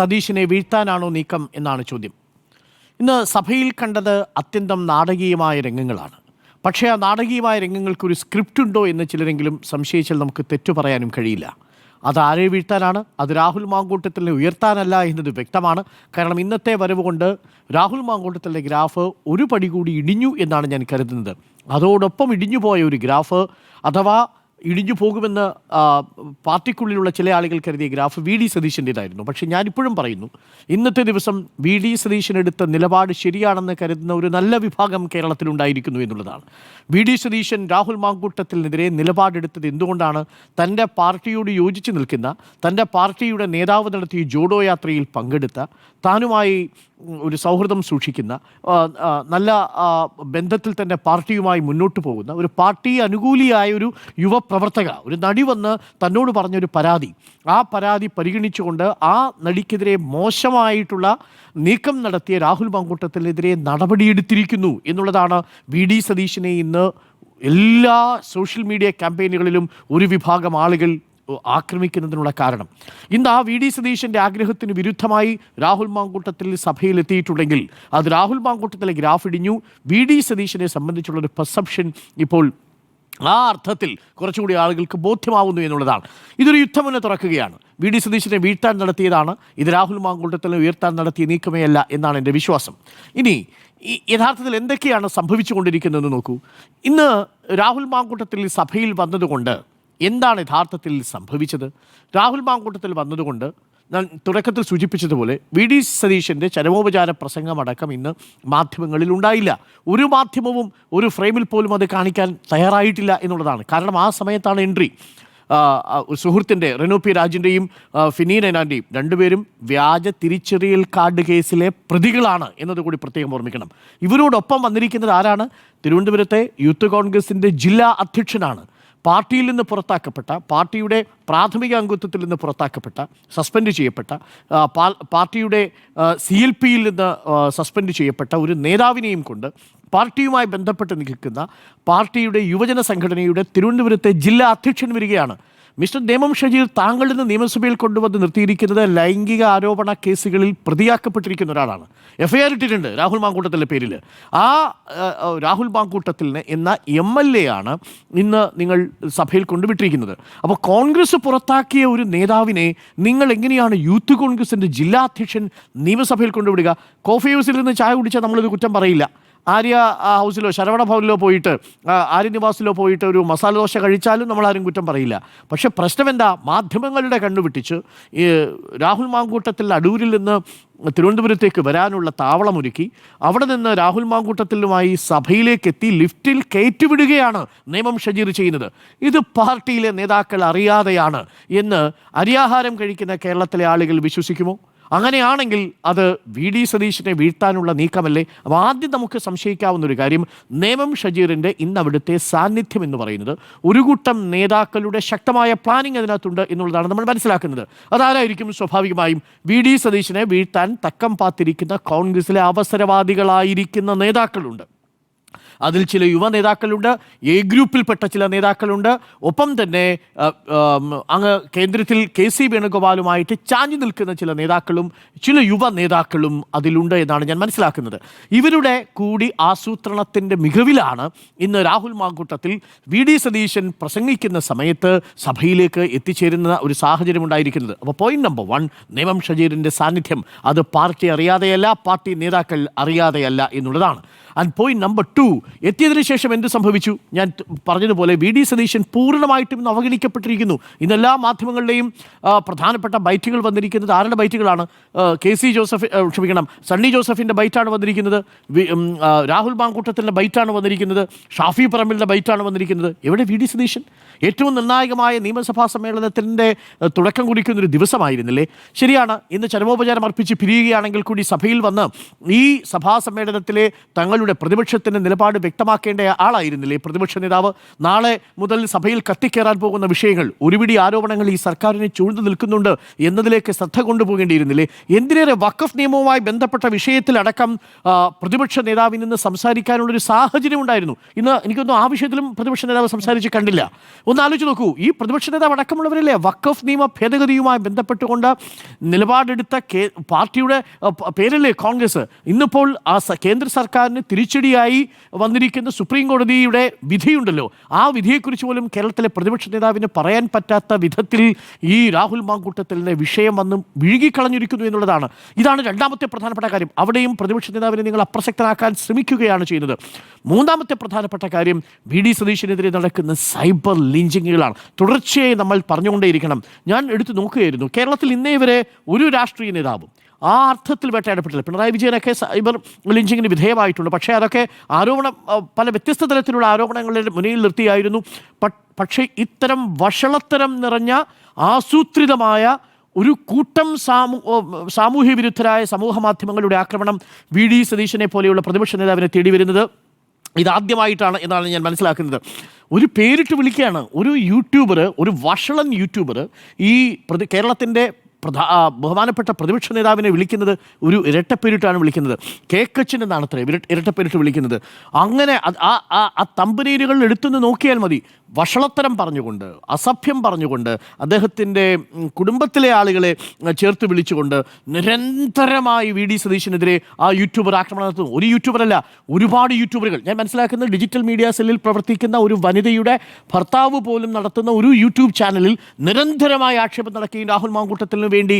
സതീശിനെ വീഴ്ത്താനാണോ നീക്കം എന്നാണ് ചോദ്യം. ഇന്ന് സഭയിൽ കണ്ടത് അത്യന്തം നാടകീയമായ രംഗങ്ങളാണ്. പക്ഷേ ആ നാടകീയമായ രംഗങ്ങൾക്ക് ഒരു സ്ക്രിപ്റ്റ് ഉണ്ടോ എന്ന് ചിലരെങ്കിലും സംശയിച്ചാൽ നമുക്ക് തെറ്റു പറയാനും കഴിയില്ല. അത് ആരെ വീഴ്ത്താനാണ്? അത് രാഹുൽ മാങ്കൂട്ടത്തിനെ ഉയർത്താനല്ല എന്നത് വ്യക്തമാണ്. കാരണം ഇന്നത്തെ വരവ് കൊണ്ട് രാഹുൽ മാങ്കൂട്ടത്തിന്റെ ഗ്രാഫ് ഒരു പടി കൂടി ഇടിഞ്ഞു എന്നാണ് ഞാൻ കരുതുന്നത്. അതോടൊപ്പം ഇടിഞ്ഞു പോയ ഒരു ഗ്രാഫ് അഥവാ ഇടിഞ്ഞു പോകുമെന്ന് പാർട്ടിക്കുള്ളിലുള്ള ചില ആളുകൾ കരുതിയ ഗ്രാഫ് വി ഡി സതീശന്റേതായിരുന്നു. പക്ഷേ ഞാനിപ്പോഴും പറയുന്നു ഇന്നത്തെ ദിവസം വി ഡി സതീശൻ എടുത്ത നിലപാട് ശരിയാണെന്ന് കരുതുന്ന ഒരു നല്ല വിഭാഗം കേരളത്തിലുണ്ടായിരിക്കുന്നു എന്നുള്ളതാണ്. വി ഡി സതീശൻ രാഹുൽ മാങ്കൂട്ടത്തിനെതിരെ നിലപാടെടുത്തത് എന്തുകൊണ്ടാണ്? തന്റെ പാർട്ടിയോട് യോജിച്ച് നിൽക്കുന്ന തന്റെ പാർട്ടിയുടെ നേതാവ് നടത്തിയ ജോഡോ യാത്രയിൽ പങ്കെടുത്ത താനുമായി ഒരു സൗഹൃദം സൂക്ഷിക്കുന്ന നല്ല ബന്ധത്തിൽ തന്നെ പാർട്ടിയുമായി മുന്നോട്ട് പോകുന്ന ഒരു പാർട്ടി അനുകൂലിയായ ഒരു യുവപ്രവർത്തക ഒരു നടി വന്ന് തന്നോട് പറഞ്ഞൊരു പരാതി. ആ പരാതി പരിഗണിച്ചുകൊണ്ട് ആ നടിക്കെതിരെ മോശമായിട്ടുള്ള നീക്കം നടത്തിയ രാഹുൽ മാങ്കൂട്ടത്തിനെതിരെ നടപടിയെടുത്തിരിക്കുന്നു എന്നുള്ളതാണ് വി ഡി സതീശിനെ ഇന്ന് എല്ലാ സോഷ്യൽ മീഡിയ ക്യാമ്പയിനുകളിലും ഒരു വിഭാഗം ആളുകൾ ആക്രമിക്കുന്നതിനുള്ള കാരണം. ഇന്ന് ആ വി ഡി സതീശന്റെ ആഗ്രഹത്തിന് വിരുദ്ധമായി രാഹുൽ മാങ്കൂട്ടത്തിൽ സഭയിൽ എത്തിയിട്ടുണ്ടെങ്കിൽ അത് രാഹുൽ മാങ്കൂട്ടത്തിലെ ഗ്രാഫ് ഇടിഞ്ഞു. വി ഡി സതീശനെ സംബന്ധിച്ചുള്ള ഒരു പെർസെപ്ഷൻ ഇപ്പോൾ ആ അർത്ഥത്തിൽ കുറച്ചുകൂടി ആളുകൾക്ക് ബോധ്യമാവുന്നു എന്നുള്ളതാണ്. ഇതൊരു യുദ്ധമെന്ന് തുറക്കുകയാണ്. വി ഡി സതീശനെ വീഴ്ത്താൻ നടത്തിയതാണ്. ഇത് രാഹുൽ മാങ്കൂട്ടത്തിൽ ഉയർത്താൻ നടത്തിയ നീക്കമേ അല്ല എന്നാണ് എന്റെ വിശ്വാസം. ഇനി ഈ യഥാർത്ഥത്തിൽ എന്തൊക്കെയാണ് സംഭവിച്ചുകൊണ്ടിരിക്കുന്നതെന്ന് നോക്കൂ. ഇന്ന് രാഹുൽ മാങ്കൂട്ടത്തിൽ സഭയിൽ വന്നതുകൊണ്ട് എന്താണ് യഥാർത്ഥത്തിൽ സംഭവിച്ചത്? രാഹുൽ മാങ്കൂട്ടത്തിൽ വന്നതുകൊണ്ട് ഞാൻ തുടക്കത്തിൽ സൂചിപ്പിച്ചതുപോലെ വി. ഡി. സതീശന്റെ ചരമോപചാര പ്രസംഗമടക്കം ഇന്ന് മാധ്യമങ്ങളിൽ ഉണ്ടായില്ല. ഒരു മാധ്യമവും ഒരു ഫ്രെയിമിൽ പോലും അത് കാണിക്കാൻ തയ്യാറായിട്ടില്ല എന്നുള്ളതാണ്. കാരണം ആ സമയത്താണ് എൻട്രി. സുഹൃത്തിന്റെ റെനു പി രാജിന്റെയും ഫിനി നൈനാന്റെയും രണ്ടുപേരും വ്യാജ തിരിച്ചറിയൽ കാർഡ് കേസിലെ പ്രതികളാണ് എന്നതുകൂടി പ്രത്യേകം ഓർമ്മിക്കണം. ഇവരോടൊപ്പം വന്നിരിക്കുന്നത് ആരാണ്? തിരുവനന്തപുരത്തെ യൂത്ത് കോൺഗ്രസിന്റെ ജില്ലാ അധ്യക്ഷനാണ്. പാർട്ടിയിൽ നിന്ന് പുറത്താക്കപ്പെട്ട പാർട്ടിയുടെ പ്രാഥമിക അംഗത്വത്തിൽ നിന്ന് പുറത്താക്കപ്പെട്ട സസ്പെൻഡ് ചെയ്യപ്പെട്ട പാർട്ടിയുടെ സി എൽ പിയിൽ നിന്ന് സസ്പെൻഡ് ചെയ്യപ്പെട്ട ഒരു നേതാവിനെയും കൊണ്ട് പാർട്ടിയുമായി ബന്ധപ്പെട്ട് നിൽക്കുന്ന പാർട്ടിയുടെ യുവജന സംഘടനയുടെ തിരുവനന്തപുരത്തെ ജില്ലാ അധ്യക്ഷൻ വരികയാണ് മിസ്റ്റർ നേമം ഷജീർ താങ്കളിൽ നിന്ന് നിയമസഭയിൽ കൊണ്ടുവന്ന് നിർത്തിയിരിക്കുന്നത് ലൈംഗിക ആരോപണ കേസുകളിൽ പ്രതിയാക്കപ്പെട്ടിരിക്കുന്ന ഒരാളാണ്. എഫ് ഐ ആർ ഇട്ടിട്ടുണ്ട് രാഹുൽ മാങ്കൂട്ടത്തിന്റെ പേരിൽ ആ, രാഹുൽ മാങ്കൂട്ടത്തിന് എന്ന എം എൽ എ ആണ് ഇന്ന് നിങ്ങൾ സഭയിൽ കൊണ്ടുവിട്ടിരിക്കുന്നത്. അപ്പോൾ കോൺഗ്രസ് പുറത്താക്കിയ ഒരു നേതാവിനെ നിങ്ങൾ എങ്ങനെയാണ് യൂത്ത് കോൺഗ്രസിന്റെ ജില്ലാ അധ്യക്ഷൻ നിയമസഭയിൽ കൊണ്ടുവിടുക? കോഫി ഹൗസിൽ നിന്ന് ചായ കുടിച്ചാൽ നമ്മളിത് കുറ്റം പറയില്ല. ആര്യ ഹൗസിലോ ശരവണ ഭവനിലോ പോയിട്ട് ആര്യനിവാസിലോ ആര്യ നിവാസിലോ പോയിട്ട് ഒരു മസാല ദോശ കഴിച്ചാലും നമ്മൾ ആരും കുറ്റം പറയില്ല. പക്ഷേ പ്രശ്നം എന്താ മാധ്യമങ്ങളുടെ കണ്ണുവിട്ടിച്ച് ഈ രാഹുൽ മാങ്കൂട്ടത്തിൽ അടൂരിൽ നിന്ന് തിരുവനന്തപുരത്തേക്ക് വരാനുള്ള താവളമൊരുക്കി അവിടെ നിന്ന് രാഹുൽ മാങ്കൂട്ടത്തിലുമായി സഭയിലേക്ക് എത്തി ലിഫ്റ്റിൽ കയറ്റിവിടുകയാണ് നിയമം ഷജീർ ചെയ്യുന്നത്. ഇത് പാർട്ടിയിലെ നേതാക്കൾ അറിയാതെയാണ് എന്ന് അരിയാഹാരം കഴിക്കുന്ന കേരളത്തിലെ ആളുകൾ വിശ്വസിക്കുമോ? അങ്ങനെയാണെങ്കിൽ അത് വി ഡി സതീശിനെ വീഴ്ത്താനുള്ള നീക്കമല്ലേ? അപ്പോൾ ആദ്യം നമുക്ക് സംശയിക്കാവുന്ന ഒരു കാര്യം നേമം ഷജീറിന്റെ ഇന്ന് അവിടുത്തെ സാന്നിധ്യം എന്ന് പറയുന്നത് ഒരു കൂട്ടം നേതാക്കളുടെ ശക്തമായ പ്ലാനിങ് അതിനകത്തുണ്ട് എന്നുള്ളതാണ് നമ്മൾ മനസ്സിലാക്കുന്നത്. അതാരായിരിക്കും സ്വാഭാവികമായും വി ഡി സതീശിനെ വീഴ്ത്താൻ തക്കം പാത്തിരിക്കുന്ന കോൺഗ്രസിലെ അവസരവാദികളായിരിക്കുന്ന നേതാക്കളുണ്ട്. അതിൽ ചില യുവ നേതാക്കളുണ്ട്. എ ഗ്രൂപ്പിൽപ്പെട്ട ചില നേതാക്കളുണ്ട്. ഒപ്പം തന്നെ അങ്ങ് കേന്ദ്രത്തിൽ കെ സി വേണുഗോപാലുമായിട്ട് ചാഞ്ഞു നിൽക്കുന്ന ചില നേതാക്കളും ചില യുവ നേതാക്കളും അതിലുണ്ട് എന്നാണ് ഞാൻ മനസ്സിലാക്കുന്നത്. ഇവരുടെ കൂടി ആസൂത്രണത്തിന്റെ മികവിലാണ് ഇന്ന് രാഹുൽ മാങ്കൂട്ടത്തിൽ വി ഡി സതീശൻ പ്രസംഗിക്കുന്ന സമയത്ത് സഭയിലേക്ക് എത്തിച്ചേരുന്ന ഒരു സാഹചര്യം ഉണ്ടായിരിക്കുന്നത്. അപ്പോൾ പോയിന്റ് നമ്പർ വൺ നിയമം ഷജീറിന്റെ സാന്നിധ്യം. അത് പാർട്ടി അറിയാതെയല്ല പാർട്ടി നേതാക്കൾ അറിയാതെയല്ല എന്നുള്ളതാണ്. ആൻഡ് പോയിന്റ് നമ്പർ ടു എത്തിയതിനു ശേഷം എന്ത് സംഭവിച്ചു? ഞാൻ പറഞ്ഞതുപോലെ വി ഡി സതീശൻ പൂർണമായിട്ടും ഇന്ന് അവഗണിക്കപ്പെട്ടിരിക്കുന്നു. ഇന്നെല്ലാ മാധ്യമങ്ങളുടെയും പ്രധാനപ്പെട്ട ബൈറ്റുകൾ വന്നിരിക്കുന്നത് ആരുടെ ബൈറ്റുകളാണ്? കെ സി ജോസഫ് ക്ഷമിക്കണം സണ്ണി ജോസഫിന്റെ ബൈറ്റാണ് വന്നിരിക്കുന്നത് രാഹുൽ മാങ്കൂട്ടത്തിന്റെ ബൈറ്റാണ് വന്നിരിക്കുന്നത് ഷാഫി പറമ്പിലിന്റെ ബൈറ്റാണ് വന്നിരിക്കുന്നത്. എവിടെ വി ഡി സതീശൻ? ഏറ്റവും നിർണായകമായ നിയമസഭാ സമ്മേളനത്തിന്റെ തുടക്കം കുറിക്കുന്ന ഒരു ദിവസമായിരുന്നില്ലേ? ശരിയാണ് ഇന്ന് ചരമോപചാരം അർപ്പിച്ച് പിരിയുകയാണെങ്കിൽ കൂടി സഭയിൽ വന്ന് ഈ സഭാ സമ്മേളനത്തിലെ തങ്ങളുടെ പ്രതിപക്ഷത്തിന്റെ നിലപാട് വ്യക്തമാക്കേണ്ട ആളായിരുന്നില്ലേ? പ്രതിപക്ഷ നേതാവ് നാളെ മുതൽ സഭയിൽ കത്തിക്കേറാൻ പോകുന്ന വിഷയങ്ങൾ ഒരുപിടി ആരോപണങ്ങൾ ഈ സർക്കാരിനെ ചൂഴ്ന്നു നിൽക്കുന്നുണ്ട് എന്നതിലേക്ക് ശ്രദ്ധ കൊണ്ടുപോകേണ്ടിയിരുന്നില്ലേ? എന്തിനേറെ വഖഫ് നിയമവുമായി ബന്ധപ്പെട്ട വിഷയത്തിലടക്കം പ്രതിപക്ഷ നേതാവിൽ നിന്ന് സംസാരിക്കാനുള്ളൊരു സാഹചര്യം ഉണ്ടായിരുന്നു. ഇന്ന് എനിക്കൊന്നും ആ വിഷയത്തിലും പ്രതിപക്ഷ നേതാവ് സംസാരിച്ച് കണ്ടില്ല. ഒന്ന് ആലോചിച്ച് നോക്കൂ ഈ പ്രതിപക്ഷ നേതാവ് അടക്കമുള്ളവരല്ലേ വഖഫ് നിയമ ഭേദഗതിയുമായി ബന്ധപ്പെട്ടുകൊണ്ട് നിലപാടെടുത്ത പാർട്ടിയുടെ പേരല്ലേ കോൺഗ്രസ്? ഇന്നിപ്പോൾ ആ കേന്ദ്ര സർക്കാരിന് തിരിച്ചടിയായി വന്നിരിക്കുന്ന സുപ്രീം കോടതിയുടെ വിധിയുണ്ടല്ലോ. ആ വിധിയെക്കുറിച്ച് പോലും കേരളത്തിലെ പ്രതിപക്ഷ നേതാവിന് പറയാൻ പറ്റാത്ത വിധത്തിൽ ഈ രാഹുൽ മാങ്കൂട്ടത്തലിനെ വിഷയം വന്ന് വിഴുകിക്കളഞ്ഞിരിക്കുന്നു എന്നുള്ളതാണ്. ഇതാണ് രണ്ടാമത്തെ പ്രധാനപ്പെട്ട കാര്യം. അവിടെയും പ്രതിപക്ഷ നേതാവിനെ നിങ്ങൾ അപ്രസക്തനാക്കാൻ ശ്രമിക്കുകയാണ് ചെയ്യുന്നത്. മൂന്നാമത്തെ പ്രധാനപ്പെട്ട കാര്യം വി ഡി സതീശനെതിരെ നടക്കുന്ന സൈബർ ലിഞ്ചിങ്ങുകളാണ്. തുടർച്ചയായി നമ്മൾ പറഞ്ഞുകൊണ്ടേയിരിക്കണം. ഞാൻ എടുത്തു നോക്കുകയായിരുന്നു. കേരളത്തിൽ ഇന്നേ വരെ ഒരു രാഷ്ട്രീയ നേതാവും ആ അർത്ഥത്തിൽ വേട്ടയാടപ്പെട്ടില്ല. പിണറായി വിജയനൊക്കെ സൈബർ ലിഞ്ചിങ്ങിന് വിധേയമായിട്ടുണ്ട്. പക്ഷേ അതൊക്കെ ആരോപണം പല വ്യത്യസ്ത തരത്തിലുള്ള ആരോപണങ്ങളുടെ മുന്നിൽ നിർത്തിയായിരുന്നു. പക്ഷേ ഇത്തരം വഷളത്തരം നിറഞ്ഞ ആസൂത്രിതമായ ഒരു കൂട്ടം സാമൂ സാമൂഹ്യ വിരുദ്ധരായ സമൂഹ മാധ്യമങ്ങളുടെ ആക്രമണം വി. ഡി. സതീശനെ പോലെയുള്ള പ്രതിപക്ഷ നേതാവിനെ തേടി വരുന്നത് ഇതാദ്യമായിട്ടാണ് എന്നാണ് ഞാൻ മനസ്സിലാക്കുന്നത്. ഒരു പേരിട്ട് വിളിക്കുകയാണ്. ഒരു യൂട്യൂബർ ഒരു വഷളൻ യൂട്യൂബർ ഈ പ്രതി കേരളത്തിന്റെ പ്രധാ ബഹുമാനപ്പെട്ട പ്രതിപക്ഷ നേതാവിനെ വിളിക്കുന്നത് ഒരു ഇരട്ടപ്പേരിട്ടാണ് വിളിക്കുന്നത്. കേക്കച്ചൻ എന്നാണ് അത്ര ഇരട്ട ഇരട്ടപ്പേരിട്ട് വിളിക്കുന്നത്. അങ്ങനെ ആ ആ തമ്പനീരുകൾ എടുത്തുനിന്ന് നോക്കിയാൽ മതി. വഷളത്തരം പറഞ്ഞുകൊണ്ട് അസഭ്യം പറഞ്ഞുകൊണ്ട് അദ്ദേഹത്തിന്റെ കുടുംബത്തിലെ ആളുകളെ ചേർത്ത് വിളിച്ചുകൊണ്ട് നിരന്തരമായി വി ഡി സതീശനെതിരെ ആ യൂട്യൂബർ ആക്രമണം നടത്തുന്നു. ഒരു യൂട്യൂബറല്ല ഒരുപാട് യൂട്യൂബറുകൾ. ഞാൻ മനസ്സിലാക്കുന്നത് ഡിജിറ്റൽ മീഡിയ സെല്ലിൽ പ്രവർത്തിക്കുന്ന ഒരു വനിതയുടെ ഭർത്താവ് പോലും നടത്തുന്ന ഒരു യൂട്യൂബ് ചാനലിൽ നിരന്തരമായ ആക്ഷേപം നടക്കുകയും രാഹുൽ മാങ്കൂട്ടത്തിന് വേണ്ടി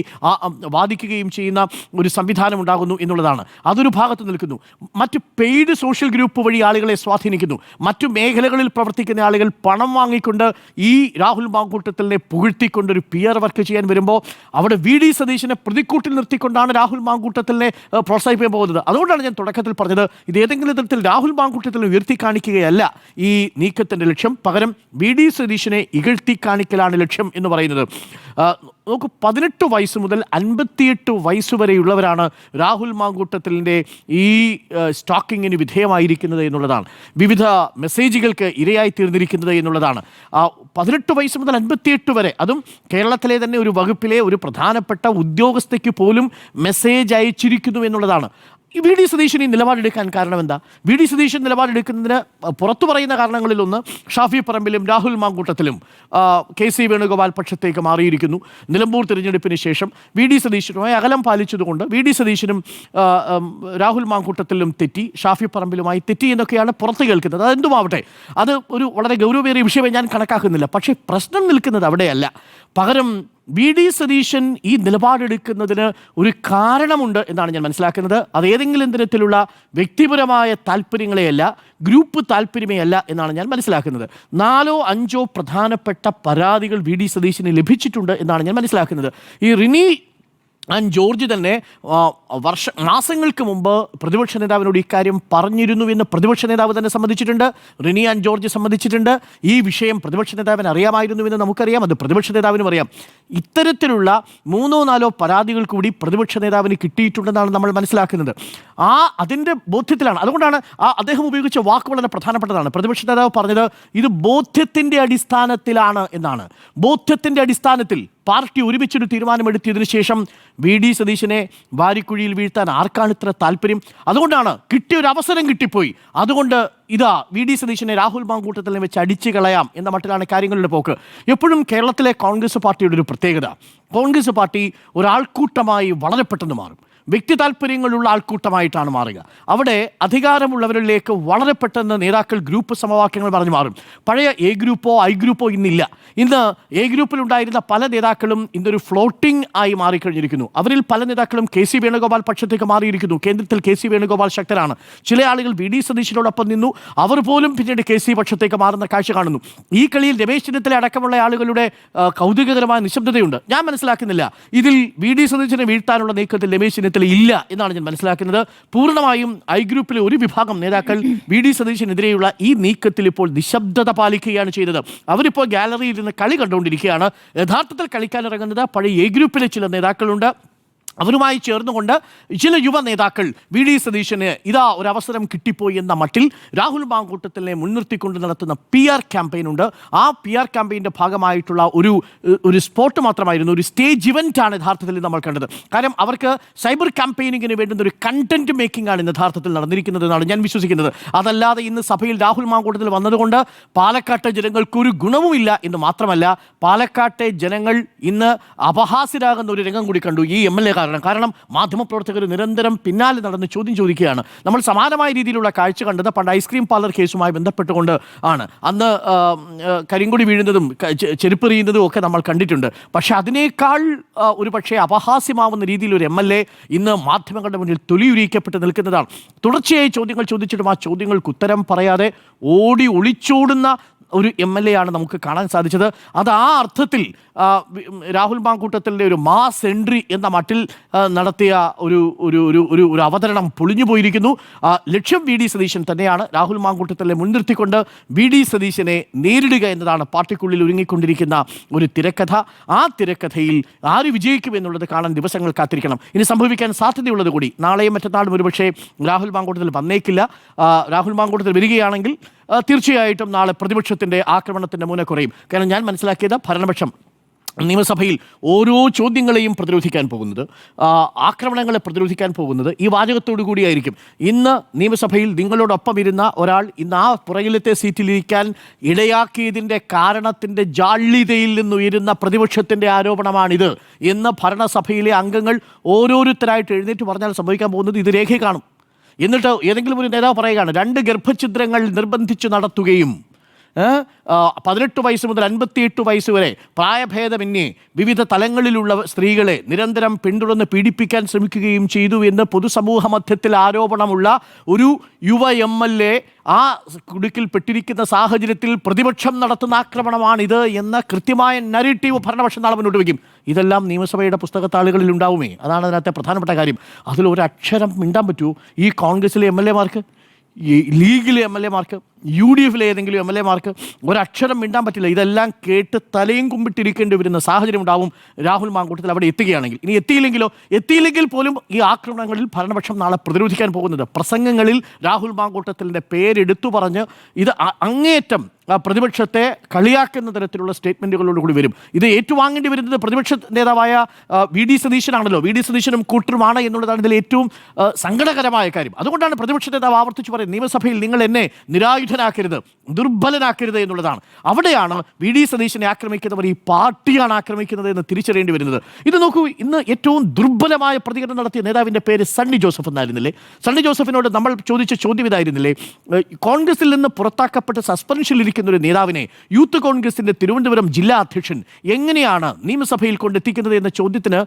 വാദിക്കുകയും ചെയ്യുന്ന ഒരു സംവിധാനം ഉണ്ടാകുന്നു എന്നുള്ളതാണ്. അതൊരു ഭാഗത്ത് നിൽക്കുന്നു. മറ്റ് പെയ്ഡ് സോഷ്യൽ ഗ്രൂപ്പ് വഴി ആളുകളെ സ്വാധീനിക്കുന്നു. മറ്റു മേഖലകളിൽ പ്രവർത്തിക്കുന്ന ആളുകൾ പണം വാങ്ങിക്കൊണ്ട് ഈ രാഹുൽ മാങ്കൂട്ടത്തിനെ പുകഴ്ത്തിക്കൊണ്ട് ഒരു പി ആർ വർക്ക് ചെയ്യാൻ വരുമ്പോൾ അവിടെ വി ഡി സതീശനെ പ്രതിക്കൂട്ടിൽ നിർത്തിക്കൊണ്ടാണ് രാഹുൽ മാങ്കൂട്ടത്തിനെ ഏഹ്, പ്രോത്സാഹിപ്പിക്കാൻ പോകുന്നത്. അതുകൊണ്ടാണ് ഞാൻ തുടക്കത്തിൽ പറഞ്ഞത് ഇത് ഏതെങ്കിലും തരത്തിൽ രാഹുൽ മാങ്കൂട്ടത്തിനെ ഉയർത്തി കാണിക്കുകയല്ല. ഈ നീക്കത്തിന്റെ ലക്ഷ്യം പകരം വി ഡി സതീശനെ ഇകഴ്ത്തി കാണിക്കലാണ് ലക്ഷ്യം എന്ന് പറയുന്നത്. ആ, നോക്കൂ പതിനെട്ട് വയസ്സ് മുതൽ അൻപത്തിയെട്ട് വയസ്സ് വരെയുള്ളവരാണ് രാഹുൽ മാങ്കൂട്ടത്തിലിന്റെ ഈ സ്റ്റോക്കിങ്ങിന് വിധേയമായിരിക്കുന്നത് എന്നുള്ളതാണ്. വിവിധ മെസ്സേജുകൾക്ക് ഇരയായി തീർന്നിരിക്കുന്നത് എന്നുള്ളതാണ്. പതിനെട്ട് വയസ്സ് മുതൽ അൻപത്തിയെട്ട് വരെ അതും കേരളത്തിലെ തന്നെ ഒരു വകുപ്പിലെ ഒരു പ്രധാനപ്പെട്ട ഉദ്യോഗസ്ഥയ്ക്ക് പോലും മെസ്സേജ് അയച്ചിരിക്കുന്നു എന്നുള്ളതാണ്. വി ഡി സതീശൻ ഈ നിലപാടെടുക്കാൻ കാരണം എന്താ? വി ഡി സതീശൻ നിലപാടെടുക്കുന്നതിന് പുറത്തു പറയുന്ന കാരണങ്ങളിലൊന്ന് ഷാഫി പറമ്പിലും രാഹുൽ മാങ്കൂട്ടത്തിലും കെ സി വേണുഗോപാൽ പക്ഷത്തേക്ക് മാറിയിരിക്കുന്നു. നിലമ്പൂർ തിരഞ്ഞെടുപ്പിന് ശേഷം വി ഡി സതീശനുമായി അകലം പാലിച്ചതുകൊണ്ട് വി ഡി സതീശനും രാഹുൽ മാങ്കൂട്ടത്തിലും തെറ്റി ഷാഫി പറമ്പിലുമായി തെറ്റി എന്നൊക്കെയാണ് പുറത്ത് കേൾക്കുന്നത്. അതെന്തുമാവട്ടെ? അത് ഒരു വളരെ ഗൗരവമേറിയ വിഷയമായി ഞാൻ കണക്കാക്കുന്നില്ല. പക്ഷേ പ്രശ്നം നിൽക്കുന്നത് അവിടെയല്ല. പകരം വി ഡി സതീശൻ ഈ നിലപാടെടുക്കുന്നതിന് ഒരു കാരണമുണ്ട് എന്നാണ് ഞാൻ മനസ്സിലാക്കുന്നത്. അത് ഏതെങ്കിലും തരത്തിലുള്ള വ്യക്തിപരമായ താല്പര്യങ്ങളെയല്ല ഗ്രൂപ്പ് താല്പര്യമേയല്ല എന്നാണ് ഞാൻ മനസ്സിലാക്കുന്നത്. നാലോ അഞ്ചോ പ്രധാനപ്പെട്ട പരാതികൾ വി ഡി സതീശന് ലഭിച്ചിട്ടുണ്ട് എന്നാണ് ഞാൻ മനസ്സിലാക്കുന്നത്. ഈ റിനി ആൻഡ് ജോർജ് തന്നെ വർഷ മാസങ്ങൾക്ക് മുമ്പ് പ്രതിപക്ഷ നേതാവിനോട് ഇക്കാര്യം പറഞ്ഞിരുന്നു എന്ന് പ്രതിപക്ഷ നേതാവ് തന്നെ സംബന്ധിച്ചിട്ടുണ്ട് റിനി ആൻഡ് ജോർജ് സംബന്ധിച്ചിട്ടുണ്ട് ഈ വിഷയം പ്രതിപക്ഷ നേതാവിന് അറിയാമായിരുന്നു എന്ന് നമുക്കറിയാം. അത് പ്രതിപക്ഷ നേതാവിനും അറിയാം. ഇത്തരത്തിലുള്ള മൂന്നോ നാലോ പരാതികൾ കൂടി പ്രതിപക്ഷ നേതാവിന് കിട്ടിയിട്ടുണ്ടെന്നാണ് നമ്മൾ മനസ്സിലാക്കുന്നത്. ആ അതിന്റെ ബോധ്യത്തിലാണ്. അതുകൊണ്ടാണ് ആ അദ്ദേഹം ഉപയോഗിച്ച വാക്ക് വളരെ പ്രധാനപ്പെട്ടതാണ്. പ്രതിപക്ഷ നേതാവ് പറഞ്ഞത് ഇത് ബോധ്യത്തിന്റെ അടിസ്ഥാനത്തിലാണ് എന്നാണ്. ബോധ്യത്തിന്റെ അടിസ്ഥാനത്തിൽ പാർട്ടി ഒരുമിച്ചൊരു തീരുമാനമെടുത്തിയതിനു ശേഷം വി ഡി സതീശനെ വാരിക്കുഴിയിൽ വീഴ്ത്താൻ ആർക്കാണ് ഇത്ര താല്പര്യം? അതുകൊണ്ടാണ് കിട്ടിയ ഒരു അവസരം കിട്ടിപ്പോയി. അതുകൊണ്ട് ഇതാ വി ഡി സതീശനെ രാഹുൽ മാങ്കൂട്ടത്തിൽ വെച്ച് അടിച്ചു കളയാം എന്ന മട്ടിലാണ് കാര്യങ്ങളുടെ പോക്ക്. എപ്പോഴും കേരളത്തിലെ കോൺഗ്രസ് പാർട്ടിയുടെ ഒരു പ്രത്യേകത. കോൺഗ്രസ് പാർട്ടി ഒരാൾക്കൂട്ടമായി വളരെ പെട്ടെന്ന് മാറും. വ്യക്തി താല്പര്യങ്ങളുള്ള ആൾക്കൂട്ടമായിട്ടാണ് മാറുക. അവിടെ അധികാരമുള്ളവരിലേക്ക് വളരെ പെട്ടെന്ന് നേതാക്കൾ ഗ്രൂപ്പ് സമവാക്യങ്ങൾ പറഞ്ഞു മാറും. പഴയ എ ഗ്രൂപ്പോ ഐ ഗ്രൂപ്പോ ഇന്നില്ല. ഇന്ന് എ ഗ്രൂപ്പിലുണ്ടായിരുന്ന പല നേതാക്കളും ഇന്നൊരു ഫ്ലോട്ടിംഗ് ആയി മാറിക്കഴിഞ്ഞിരിക്കുന്നു. അവരിൽ പല നേതാക്കളും കെ സി വേണുഗോപാൽ പക്ഷത്തേക്ക് മാറിയിരിക്കുന്നു. കേന്ദ്രത്തിൽ കെ സി വേണുഗോപാൽ ശക്തരാണ്. ചില ആളുകൾ വി ഡി സതീശനോടൊപ്പം നിന്നു. അവർ പോലും പിന്നീട് കെ സി പക്ഷത്തേക്ക് മാറുന്ന കാഴ്ച കാണുന്നു. ഈ കളിയിൽ രമേശ് ചെന്നിത്തല അടക്കമുള്ള ആളുകളുടെ കൗതുകകരമായ നിശബ്ദതയുണ്ട്. ഞാൻ മനസ്സിലാക്കുന്നില്ല. ഇതിൽ വി ഡി സതീശനെ വീഴ്ത്താനുള്ള നീക്കത്തിൽ രമേശ് ചെന്നിത്തല ഇല്ല എന്നാണ് ഞാൻ മനസ്സിലാക്കുന്നത്. പൂർണമായും ഐ ഗ്രൂപ്പിലെ ഒരു വിഭാഗം നേതാക്കൾ വി ഡി സതീശനെതിരെയുള്ള ഈ നീക്കത്തിൽ ഇപ്പോൾ നിശബ്ദത പാലിക്കുകയാണ് ചെയ്തത്. അവരിപ്പോൾ ഗാലറിയിൽ നിന്ന് കളി കണ്ടുകൊണ്ടിരിക്കുകയാണ്. യഥാർത്ഥത്തിൽ കളിക്കാനിറങ്ങുന്നത് പഴയ എ ഗ്രൂപ്പിലെ ചില നേതാക്കളുണ്ട്. അവരുമായി ചേർന്നുകൊണ്ട് ചില യുവ നേതാക്കൾ വി ഡി സതീശന് ഇതാ ഒരു അവസരം കിട്ടിപ്പോയി എന്ന മട്ടിൽ രാഹുൽ മാങ്കൂട്ടത്തിനെ മുൻനിർത്തിക്കൊണ്ട് നടത്തുന്ന പി ആർ ക്യാമ്പയിൻ ഉണ്ട്. ആ പി ആർ ക്യാമ്പയിന്റെ ഭാഗമായിട്ടുള്ള ഒരു ഒരു സ്പോട്ട് മാത്രമായിരുന്നു. ഒരു സ്റ്റേജ് ഇവന്റ് ആണ് യഥാർത്ഥത്തിൽ നമ്മൾ കണ്ടത്. കാരണം അവർക്ക് സൈബർ ക്യാമ്പയിനിങ്ങിന് വേണ്ടുന്ന ഒരു കണ്ടന്റ് മേക്കിംഗ് ആണ് യഥാർത്ഥത്തിൽ നടന്നിരിക്കുന്നത് എന്നാണ് ഞാൻ വിശ്വസിക്കുന്നത്. അതല്ലാതെ ഇന്ന് സഭയിൽ രാഹുൽ മാങ്കൂട്ടത്തിൽ വന്നതുകൊണ്ട് പാലക്കാട്ടെ ജനങ്ങൾക്ക് ഒരു ഗുണവുമില്ല എന്ന് മാത്രമല്ല പാലക്കാട്ടെ ജനങ്ങൾ ഇന്ന് അപഹാസ്യരാകുന്ന ഒരു രംഗം കൂടി കണ്ടു. ഈ എം എൽ എ കാരണം കാരണം മാധ്യമപ്രവർത്തകർ നിരന്തരം പിന്നാലെ നടന്ന് ചോദ്യം ചോദിക്കുകയാണ്. നമ്മൾ സമാനമായ രീതിയിലുള്ള കാഴ്ച കണ്ടത് പണ്ട് ഐസ്ക്രീം പാർലർ കേസുമായി ബന്ധപ്പെട്ടുകൊണ്ട് ആണ്. അന്ന് കരിങ്കൊടി വീഴുന്നതും ചെരുപ്പെറിയുന്നതും ഒക്കെ നമ്മൾ കണ്ടിട്ടുണ്ട്. പക്ഷേ അതിനേക്കാൾ ഒരു പക്ഷേ അപഹാസ്യമാവുന്ന രീതിയിൽ ഒരു എം എൽ എ ഇന്ന് മാധ്യമങ്ങളുടെ മുന്നിൽ തൊലിയുരിക്കപ്പെട്ട് നിൽക്കുന്നതാണ്. തുടർച്ചയായി ചോദ്യങ്ങൾ ചോദിച്ചിട്ടും ആ ചോദ്യങ്ങൾക്ക് ഉത്തരം പറയാതെ ഓടി ഒളിച്ചോടുന്ന ഒരു എം എൽ എ ആണ് നമുക്ക് കാണാൻ സാധിച്ചത്. അത് ആ അർത്ഥത്തിൽ രാഹുൽ മാങ്കൂട്ടത്തിന്റെ ഒരു മാസ് എൻട്രി എന്ന മട്ടിൽ നടത്തിയ ഒരു ഒരു ഒരു ഒരു ഒരു അവതരണം പൊളിഞ്ഞു പോയിരിക്കുന്നു. ലക്ഷ്യം വി ഡി സതീശൻ തന്നെയാണ് രാഹുൽ മാങ്കൂട്ടത്തിലെ മുൻനിർത്തിക്കൊണ്ട് വി ഡി സതീശനെ നേരിടുക എന്നതാണ് പാർട്ടിക്കുള്ളിൽ ഒരുങ്ങിക്കൊണ്ടിരിക്കുന്ന ഒരു തിരക്കഥ. ആ തിരക്കഥയിൽ ആര് വിജയിക്കും എന്നുള്ളത് കാണാൻ ദിവസങ്ങൾ കാത്തിരിക്കണം. ഇനി സംഭവിക്കാൻ സാധ്യതയുള്ളത് കൂടി നാളെയും മറ്റന്നാളും ഒരുപക്ഷേ രാഹുൽ മാങ്കൂട്ടത്തിൽ വന്നേക്കില്ല. രാഹുൽ മാങ്കൂട്ടത്തിൽ വരികയാണെങ്കിൽ തീർച്ചയായിട്ടും നാളെ പ്രതിപക്ഷത്തിന്റെ ആക്രമണത്തിന്റെ മൂന കുറയും. കാരണം ഞാൻ മനസ്സിലാക്കിയത് ഭരണപക്ഷം നിയമസഭയിൽ ഓരോ ചോദ്യങ്ങളെയും പ്രതിരോധിക്കാൻ പോകുന്നത് ആക്രമണങ്ങളെ പ്രതിരോധിക്കാൻ പോകുന്നത് ഈ വാചകത്തോടു കൂടിയായിരിക്കും. ഇന്ന് നിയമസഭയിൽ നിങ്ങളോടൊപ്പം ഇരുന്ന ഒരാൾ ഇന്ന് ആ പുറകിലത്തെ സീറ്റിലിരിക്കാൻ ഇടയാക്കിയതിന്റെ കാരണത്തിന്റെ ജാള്യതയിൽ നിന്നുയരുന്ന പ്രതിപക്ഷത്തിന്റെ ആരോപണമാണിത്. എന്ന് ഭരണസഭയിലെ അംഗങ്ങൾ ഓരോരുത്തരായിട്ട് എഴുന്നേറ്റ് പറഞ്ഞാൽ സംഭവിക്കാൻ പോകുന്നത് ഇത് രേഖ കാണും. എന്നിട്ട് ഏതെങ്കിലും ഒരു നേതാവ് പറയുകയാണ് രണ്ട് ഗർഭഛിദ്രങ്ങൾ നിർബന്ധിച്ചു നടത്തുകയും പതിനെട്ട് വയസ്സ് മുതൽ അൻപത്തിയെട്ട് വയസ്സ് വരെ പ്രായഭേദമന്യേ വിവിധ തലങ്ങളിലുള്ള സ്ത്രീകളെ നിരന്തരം പിന്തുടർന്ന് പീഡിപ്പിക്കാൻ ശ്രമിക്കുകയും ചെയ്തു എന്ന് പൊതുസമൂഹ മധ്യത്തിൽ ആരോപണമുള്ള ഒരു യുവ എം എൽ എ ആ കുടുക്കിൽ പെട്ടിരിക്കുന്ന സാഹചര്യത്തിൽ പ്രതിപക്ഷം നടത്തുന്ന ആക്രമണമാണിത് എന്ന കൃത്യമായ നരേറ്റീവ് ഭരണപക്ഷം നാളെ മുന്നോട്ട് വയ്ക്കും. ഇതെല്ലാം നിയമസഭയുടെ പുസ്തകത്താളുകളിൽ ഉണ്ടാവുമേ. അതാണ് അതിനകത്തെ പ്രധാനപ്പെട്ട കാര്യം. അതിൽ അക്ഷരം മിണ്ടാൻ പറ്റൂ. ഈ കോൺഗ്രസിലെ എം എൽ എമാർക്ക് ഈ ലീഗിലെ എം എൽ എമാർക്ക് യു ഡി എഫിലെ ഏതെങ്കിലും എം എൽ എമാർക്ക് ഒരക്ഷരം മിണ്ടാൻ പറ്റില്ല. ഇതെല്ലാം കേട്ട് തലയും കുമ്പിട്ടിരിക്കേണ്ടി വരുന്ന സാഹചര്യം ഉണ്ടാവും രാഹുൽ മാങ്കൂട്ടത്തിൽ അവിടെ എത്തുകയാണെങ്കിൽ. ഇനി എത്തിയില്ലെങ്കിലോ? എത്തിയില്ലെങ്കിൽ പോലും ഈ ആക്രമണങ്ങളിൽ ഭരണപക്ഷം നാളെ പ്രതിരോധിക്കാൻ പോകുന്നത്. പ്രസംഗങ്ങളിൽ രാഹുൽ മാങ്കൂട്ടത്തിന്റെ പേരെടുത്തു പറഞ്ഞ് ഇത് അങ്ങേയറ്റം പ്രതിപക്ഷത്തെ കളിയാക്കുന്ന തരത്തിലുള്ള സ്റ്റേറ്റ്മെന്റുകളോട് കൂടി വരും. ഇത് ഏറ്റുവാങ്ങേണ്ടി വരുന്നത് പ്രതിപക്ഷ നേതാവായ വി ഡി സതീശനാണല്ലോ. വി ഡി സതീശനും കൂട്ടരുമാണ് എന്നുള്ളതാണ് ഇതിൽ ഏറ്റവും സങ്കടകരമായ കാര്യം. അതുകൊണ്ടാണ് പ്രതിപക്ഷ നേതാവ് ആവർത്തിച്ച് പറയുന്നത് നിയമസഭയിൽ നിങ്ങൾ എന്നെ നിരായുധനാക്കരുത് ദുർബലനാക്കരുത് എന്നുള്ളതാണ്. അവിടെയാണ് വി ഡി സതീശനെ ആക്രമിക്കുന്നവർ ഈ പാർട്ടിയാണ് ആക്രമിക്കുന്നത് എന്ന് തിരിച്ചറിയേണ്ടി വരുന്നത്. ഇത് നോക്കൂ ഇന്ന് ഏറ്റവും ദുർബലമായ പ്രതികരണം നടത്തിയ നേതാവിന്റെ പേര് സണ്ണി ജോസഫ് എന്നായിരുന്നില്ലേ? സണ്ണി ജോസഫിനോട് നമ്മൾ ചോദിച്ച ചോദ്യം ഇതായിരുന്നില്ലേ? കോൺഗ്രസിൽ നിന്ന് പുറത്താക്കപ്പെട്ട് സസ്പെൻഷനിൽ ഇരിക്കുന്ന ഒരു നേതാവിനെ യൂത്ത് കോൺഗ്രസിന്റെ തിരുവനന്തപുരം ജില്ലാ അധ്യക്ഷൻ എങ്ങനെയാണ് നിയമസഭയിൽ കൊണ്ടെത്തിക്കുന്നത് എന്ന ചോദ്യത്തിന്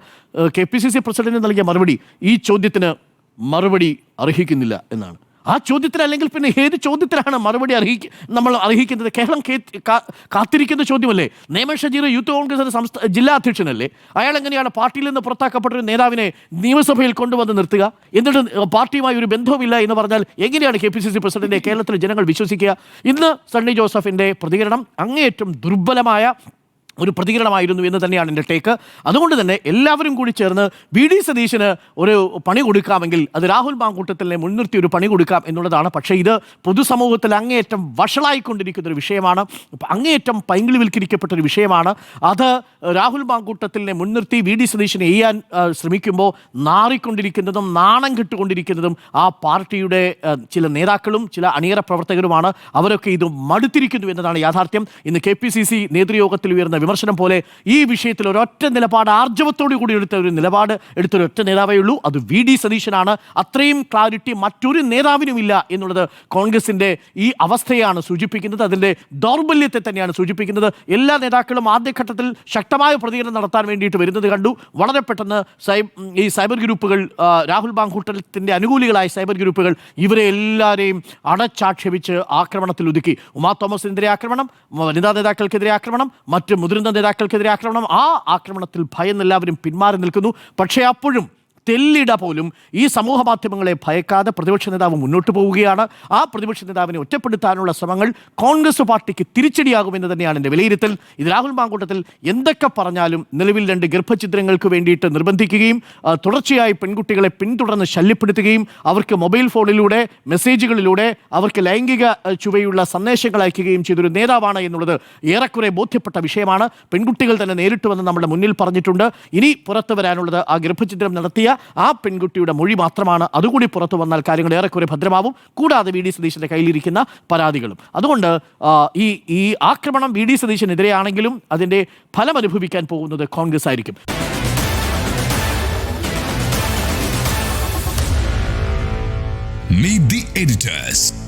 K P C C president നൽകിയ മറുപടി ഈ ചോദ്യത്തിന് മറുപടി അർഹിക്കുന്നില്ല എന്നാണ്. ആ ചോദ്യത്തിന് അല്ലെങ്കിൽ പിന്നെ ഏത് ചോദ്യത്തിലാണ് മറുപടി അർഹിക്ക നമ്മൾ അർഹിക്കുന്നത്? കേരളം കാത്തിരിക്കുന്ന ചോദ്യമല്ലേ? നേമ ഷജീർ യൂത്ത് കോൺഗ്രസിന്റെ സംസ്ഥാന ജില്ലാ അധ്യക്ഷനല്ലേ? അയാൾ എങ്ങനെയാണ് പാർട്ടിയിൽ നിന്ന് പുറത്താക്കപ്പെട്ട ഒരു നേതാവിനെ നിയമസഭയിൽ കൊണ്ടുവന്ന് നിർത്തുക? എന്നിട്ട് പാർട്ടിയുമായി ഒരു ബന്ധവുമില്ല എന്ന് പറഞ്ഞാൽ എങ്ങനെയാണ് കെ പി സി സി പ്രസിഡന്റിനെ കേരളത്തിലെ ജനങ്ങൾ വിശ്വസിക്കുക? ഇന്ന് സണ്ണി ജോസഫിന്റെ പ്രതികരണം അങ്ങേയറ്റം ദുർബലമായ ഒരു പ്രതികരണമായിരുന്നു എന്ന് തന്നെയാണ് എന്റെ ടേക്ക് അതുകൊണ്ട് തന്നെ എല്ലാവരും കൂടി ചേർന്ന് വി ഡി സതീശന് ഒരു പണി കൊടുക്കാമെങ്കിൽ അത് രാഹുൽ മാങ്കൂട്ടത്തിനെ മുൻനിർത്തി ഒരു പണി കൊടുക്കാം എന്നുള്ളതാണ്. പക്ഷേ ഇത് പൊതുസമൂഹത്തിൽ അങ്ങേയറ്റം വഷളായിക്കൊണ്ടിരിക്കുന്ന ഒരു വിഷയമാണ്. അങ്ങേയറ്റം പൈങ്കിളിവൽക്കരിക്കപ്പെട്ട ഒരു വിഷയമാണ്. അത് രാഹുൽ മാങ്കൂട്ടത്തിനെ മുൻനിർത്തി വി ഡി സതീശനെ ചെയ്യാൻ ശ്രമിക്കുമ്പോൾ നാറിക്കൊണ്ടിരിക്കുന്നതും നാണം കിട്ടുകൊണ്ടിരിക്കുന്നതും ആ പാർട്ടിയുടെ ചില നേതാക്കളും ചില അണിയറ പ്രവർത്തകരുമാണ്. അവരൊക്കെ ഇത് മടുത്തിരിക്കുന്നു എന്നതാണ് യാഥാർത്ഥ്യം. ഇന്ന് കെ പി സി സി നേതൃയോഗത്തിൽ ഉയർന്ന വിമർശനം പോലെ ഈ വിഷയത്തിൽ ഒരൊറ്റ നിലപാട് ആർജവത്തോടു കൂടി എടുത്ത ഒരു നിലപാട് എടുത്ത ഒറ്റ നേതാവേ ഉള്ളൂ. അത് വി. ഡി. സതീശനാണ്. അത്രയും ക്ലാരിറ്റി മറ്റൊരു നേതാവിനുമില്ല എന്നുള്ളത് കോൺഗ്രസിന്റെ ഈ അവസ്ഥയാണ് സൂചിപ്പിക്കുന്നത്. അതിന്റെ ദൗർബല്യത്തെ തന്നെയാണ് സൂചിപ്പിക്കുന്നത്. എല്ലാ നേതാക്കളും ആദ്യഘട്ടത്തിൽ ശക്തമായ പ്രതികരണം നടത്താൻ വേണ്ടിയിട്ട് വരുന്നത് കണ്ടു. വളരെ പെട്ടെന്ന് ഈ സൈബർ ഗ്രൂപ്പുകൾ രാഹുൽ ബാങ്കൂട്ടത്തിന്റെ അനുകൂലികളായ സൈബർ ഗ്രൂപ്പുകൾ ഇവരെ എല്ലാവരെയും അടച്ചാക്ഷേപിച്ച് ആക്രമണത്തിൽ ഒതുക്കി ഉമാ തോമസിനെതിരെ ആക്രമണം വനിതാ നേതാക്കൾക്കെതിരെ ആക്രമണം മറ്റ് മുതിർന്ന നേതാക്കൾക്കെതിരെ ആക്രമണം. ആ ആക്രമണത്തിൽ ഭയന്ന് എല്ലാവരും പിന്മാറി നിൽക്കുന്നു. പക്ഷേ അപ്പോഴും തെല്ലിട പോലും ഈ സമൂഹ മാധ്യമങ്ങളെ ഭയക്കാതെ പ്രതിപക്ഷ നേതാവ് മുന്നോട്ട് പോവുകയാണ്. ആ പ്രതിപക്ഷ നേതാവിനെ ഒറ്റപ്പെടുത്താനുള്ള ശ്രമങ്ങൾ കോൺഗ്രസ് പാർട്ടിക്ക് തിരിച്ചടിയാകുമെന്ന് തന്നെയാണ് എന്റെ വിലയിരുത്തൽ. ഇത് രാഹുൽ മാങ്കൂട്ടത്തിൽ എന്തൊക്കെ പറഞ്ഞാലും നിലവിൽ രണ്ട് ഗർഭഛിദ്രങ്ങൾക്ക് വേണ്ടിയിട്ട് നിർബന്ധിക്കുകയും തുടർച്ചയായി പെൺകുട്ടികളെ പിന്തുടർന്ന് ശല്യപ്പെടുത്തുകയും അവർക്ക് മൊബൈൽ ഫോണിലൂടെ മെസ്സേജുകളിലൂടെ അവർക്ക് ലൈംഗിക ചുവയുള്ള സന്ദേശങ്ങൾ അയക്കുകയും ചെയ്തൊരു നേതാവാണ് എന്നുള്ളത് ഏറെക്കുറെ ബോധ്യപ്പെട്ട വിഷയമാണ്. പെൺകുട്ടികൾ തന്നെ നേരിട്ട് വന്ന് നമ്മുടെ മുന്നിൽ പറഞ്ഞിട്ടുണ്ട്. ഇനി പുറത്തു വരാനുള്ളത് ആ ഗർഭഛിദ്രം നടത്തിയ ആ പെൺകുട്ടിയുടെ മൊഴി മാത്രമാണ്. അതുകൂടി പുറത്തു വന്നാൽ കാര്യങ്ങൾ ഏറെക്കുറെ ഭദ്രമാവും. കൂടാതെ വി ഡി സതീശന്റെ കയ്യിലിരിക്കുന്ന പരാതികളും. അതുകൊണ്ട് ഈ ഈ ആക്രമണം വി ഡി സതീശനെതിരെയാണെങ്കിലും അതിന്റെ ഫലം അനുഭവിക്കാൻ പോകുന്നത് കോൺഗ്രസ് ആയിരിക്കും. Meet the editors.